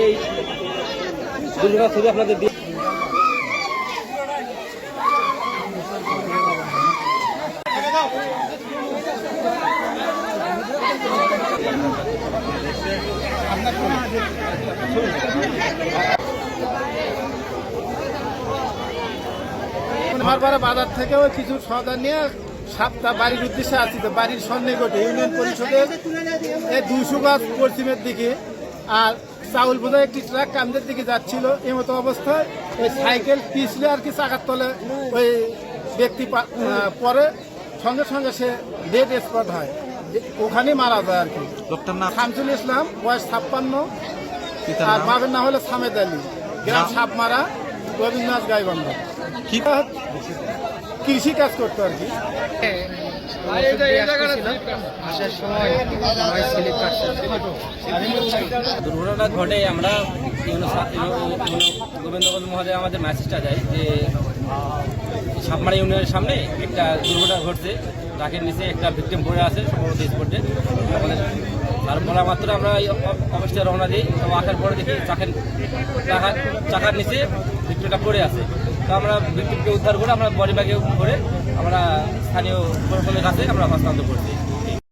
এই দুর্ঘটনা ছবি আপনাদের দিয়ে মারপাড়া বাজার থেকেও কিছু সদা নিয়ে সাতটা বাড়ির উদ্দেশ্যে আসছি তো বাড়ির সন্নিকটে ইউনিয়ন পরিষদের এই দুইশো গাছ পশ্চিমের দিকে আর চাউল বোঝায় একটি ট্রাক কামদের দিকে যাচ্ছিল। এই মতো অবস্থায় ওই সাইকেল পিছলে আর কি চাকার তলে ওই ব্যক্তি পরে সঙ্গে সঙ্গে সে ডেড স্পট হয়। ওখানেই মারা যায় আর কি। লোকটার নাম? শামসুল ইসলাম বয়স ছাপ্পান্ন। আর নাম? বাবার নাম হলো সামেদ আলী। গ্রাম সাপমারা। রবীন্দ্রনাথ গাইবন্ধ কি কৃষি কাজ করতো আর কি। আসার সময় আমার দুর্ঘটনা ঘটে আমরা গোবিন্দগঞ্জ মহোদয় আমাদের মেসেজটা দেয় যে সাপমারা ইউনিয়নের সামনে একটা দুর্ঘটনা ঘটছে। ট্রাকের নিচে একটা ভিকটিম পড়ে আছে সম্ভবত স্পটে আমাদের আর বলা মাত্র আমরা এই অ- অবস্থায় রওনা দিই। তো আসার পরে দেখি চাকের চাকার চাকার নিচে বিক্রিটা পড়ে আছে। তো আমরা ভিক্টিমকে উদ্ধার করে আমরা বডি ব্যাগে করে আমরা স্থানীয় প্রশাসনের কাছে আমরা হস্তান্তর করছি।